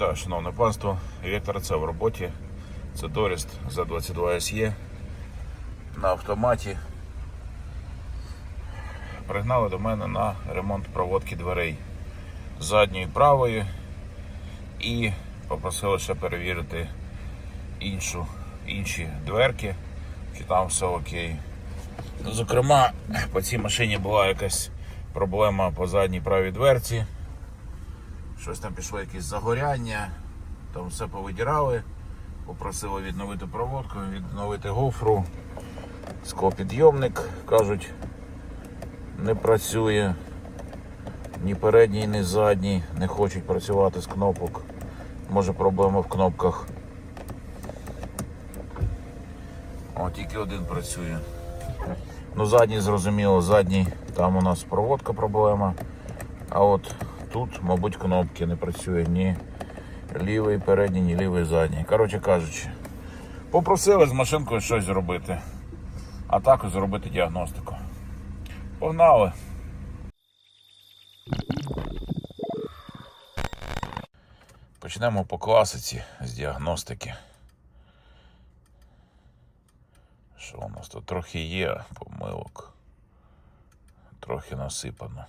Вітаю, шановне панство. Віктор це в роботі. Це Доріст за 22 SE на автоматі. Пригнали до мене на ремонт проводки дверей задньої правої і попросили ще перевірити іншу, інші дверки, чи там все окей. Ну, Зокрема, по цій машині була якась проблема по задній правій дверці. Щось там пішло якесь загоряння, там все повидірали, попросили відновити проводку, відновити гофру, склопідйомник, кажуть, не працює. Ні передній, ні задній не хочуть працювати з кнопок. Може проблема в кнопках. О, тільки один працює. Ну, задній зрозуміло, задній, там у нас проводка проблема. А от тут, мабуть, кнопки не працює ні лівий передній, ні лівий задній. Коротше кажучи, попросили з машинкою щось зробити, а також зробити діагностику. Погнали! Почнемо по класиці з діагностики. Що у нас тут трохи є помилок. Трохи насипано.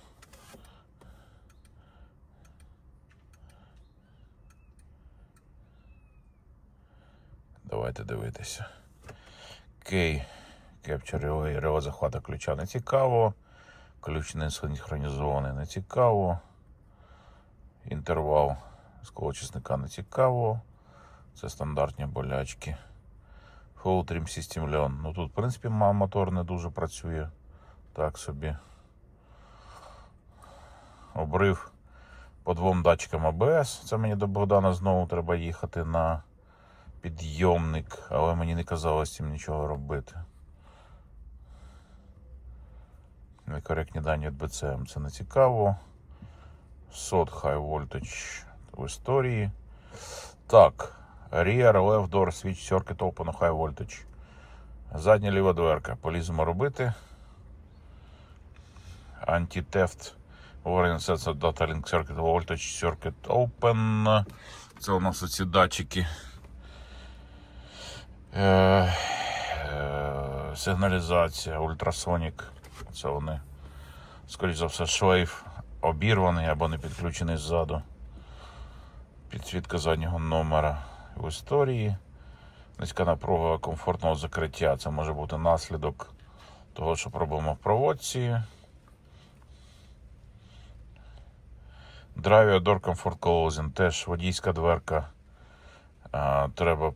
Давайте дивитися. Кей. Relay, реле захвата ключа не цікаво. Ключ не синхронізований не цікаво. Інтервал склочисника не цікаво. Це стандартні болячки. Full Trim System Leon. Ну тут, в принципі, мотор не дуже працює. Так собі. Обрив по двом датчикам АБС. Це мені до Богдана знову треба їхати на підйомник, але мені не казалось з цим нічого робити. Некоректні дані від BCM це не цікаво. Сот High Voltage в історії. Так, Rear Left Door Switch Circuit Open High Voltage. Задня ліва дверка. Поліземо робити. Anti-Theft Warning Sets Data Link Circuit Voltage Circuit Open. Це у нас оці датчики. Е, е, сигналізація, ультрасонік. Це вони, скоріш за все, шлейф обірваний або не підключений ззаду. Підсвітка заднього номера в історії. Низька напруга комфортного закриття. Це може бути наслідок того, що проблема в проводці. Driver Door Comfort Closing. Теж водійська дверка. Треба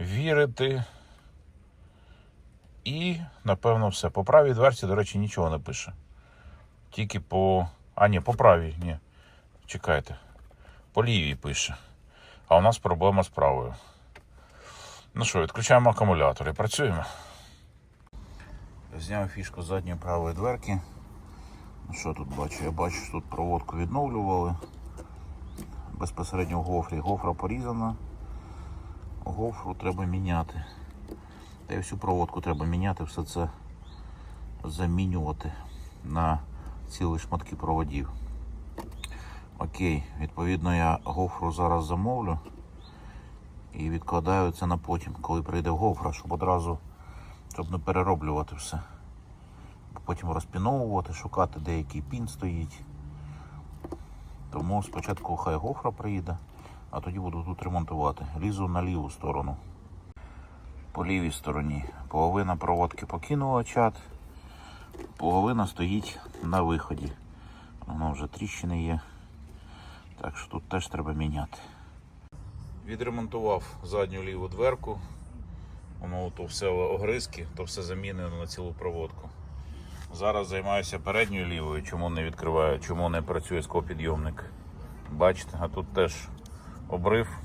перевірити. І, напевно, все. По правій дверці, до речі, нічого не пише. Тільки по. А, ні, по правій, ні. Чекайте. По лівій пише. А у нас проблема з правою. Ну що, відключаємо акумулятор і працюємо. Зняв фішку задньої правої дверки. Ну що тут бачу? Я бачу, що тут проводку відновлювали. Безпосередньо в гофрі. Гофра порізана. Гофру треба міняти. Та й всю проводку треба міняти, все це замінювати на цілі шматки проводів. Окей, відповідно, я гофру зараз замовлю і відкладаю це на потім, коли прийде гофра, щоб одразу щоб не перероблювати все. Потім розпіновувати, шукати, де який пін стоїть. Тому спочатку хай гофра приїде, а тоді буду тут ремонтувати. Лізу на ліву сторону. По лівій стороні половина проводки покинула чат, половина стоїть на виході. Воно вже тріщини є. Так що тут теж треба міняти. Відремонтував задню ліву дверку. Воно то все огризки, то все замінено на цілу проводку. Зараз займаюся передньою лівою, чому не відкриваю, чому не працює склопідйомник. Бачите, а тут теж обрив,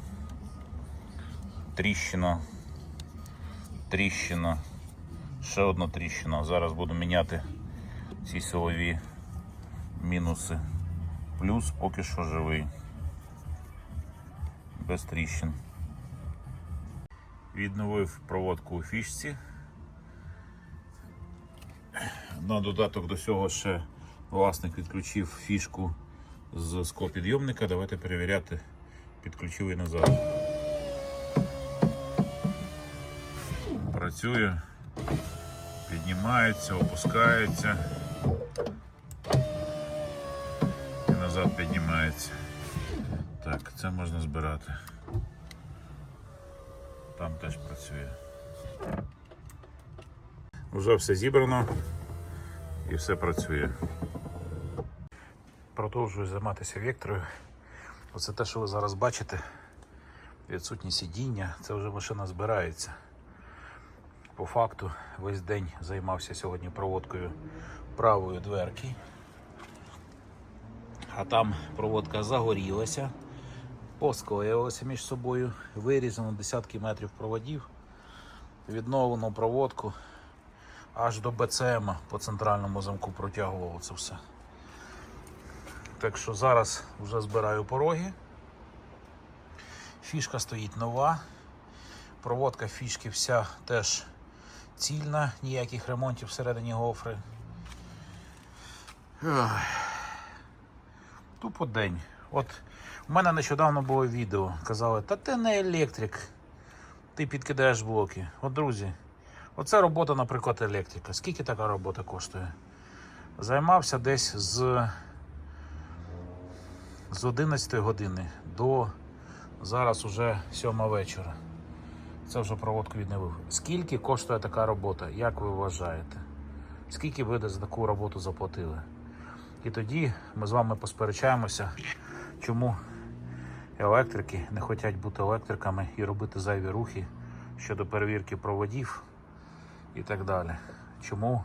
тріщина, тріщина, ще одна тріщина. Зараз буду міняти ці силові мінуси. Плюс поки що живий. Без тріщин. Відновив проводку у фішці. На додаток до цього ще власник відключив фішку з склопідйомника. Давайте перевіряти. Підключив і назад. Працює, піднімається, опускається і назад піднімається. Так, це можна збирати. Там теж працює. Вже все зібрано і все працює. Продовжую займатися векторою. Оце те, що ви зараз бачите, відсутні сидіння, це вже машина збирається. По факту весь день займався сьогодні проводкою правої дверки. А там проводка загорілася, поскоїлася між собою, вирізано десятки метрів проводів, відновлено проводку аж до БЦМ по центральному замку протягувало це все. Так що зараз вже збираю пороги. Фішка стоїть нова. Проводка фішки вся теж цільна, ніяких ремонтів всередині гофри. Тупо день. От у мене нещодавно було відео. Казали, та ти не електрик, ти підкидаєш блоки. От, друзі, оце робота, наприклад, електрика. Скільки така робота коштує? Займався десь з, з 11 години до зараз уже 7 вечора. Це вже проводку відновив. Скільки коштує така робота? Як ви вважаєте? Скільки ви за таку роботу заплатили? І тоді ми з вами посперечаємося, чому електрики не хочуть бути електриками і робити зайві рухи щодо перевірки проводів і так далі. Чому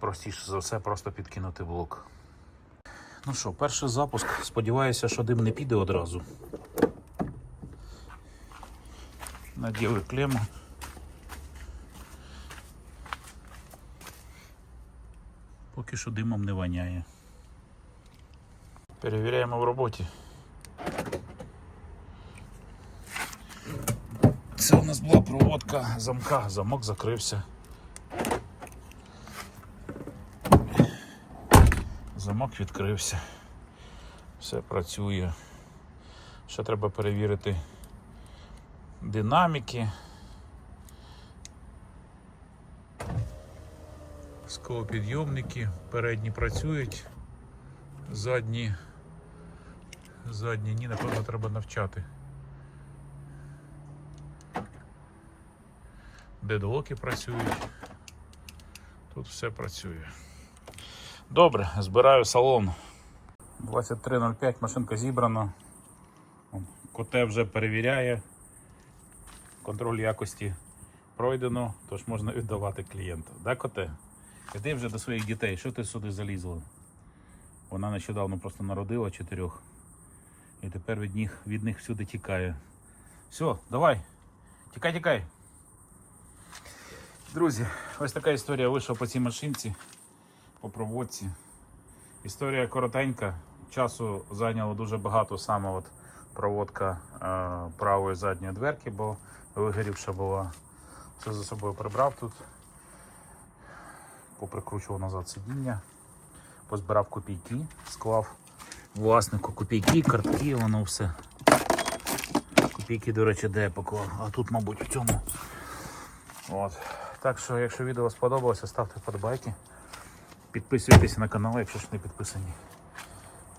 простіше за все просто підкинути блок. Ну що, перший запуск. Сподіваюся, що дим не піде одразу. Наділи клему. Поки що димом не воняє. Перевіряємо в роботі. Це у нас була проводка замка, замок закрився. Замок відкрився. Все працює. Ще треба перевірити динаміки. Склопідйомники передні працюють, задні, задні ні, напевно, треба навчати. Дедлоки працюють. Тут все працює. Добре, збираю салон. 23.05, машинка зібрана. Коте вже перевіряє. Контроль якості пройдено, тож можна віддавати клієнту. Да, коте? Іди вже до своїх дітей, що ти сюди залізла? Вона нещодавно просто народила чотирьох. І тепер від них, від них всюди тікає. Все, давай. Тікай, тікай. Друзі, ось така історія вийшла по цій машинці, по проводці. Історія коротенька. Часу зайняло дуже багато саме от проводка е, правої задньої дверки, бо вигорівша була. Все за собою прибрав тут. Поприкручував назад сидіння, позбирав копійки, склав власнику копійки, картки, воно все. Копійки, до речі, де я поклав, а тут, мабуть, в цьому. От. Так що, якщо відео сподобалося, ставте вподобайки. Підписуйтесь на канал, якщо ж не підписані.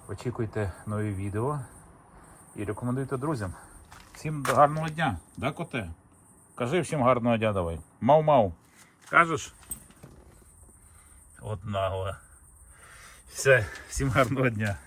Очікуйте нові відео і рекомендуйте друзям. Всім гарного дня, да, коте? Кажи всім гарного дня давай. Мау-мау. Кажеш? От нагло. Все, всім гарного дня.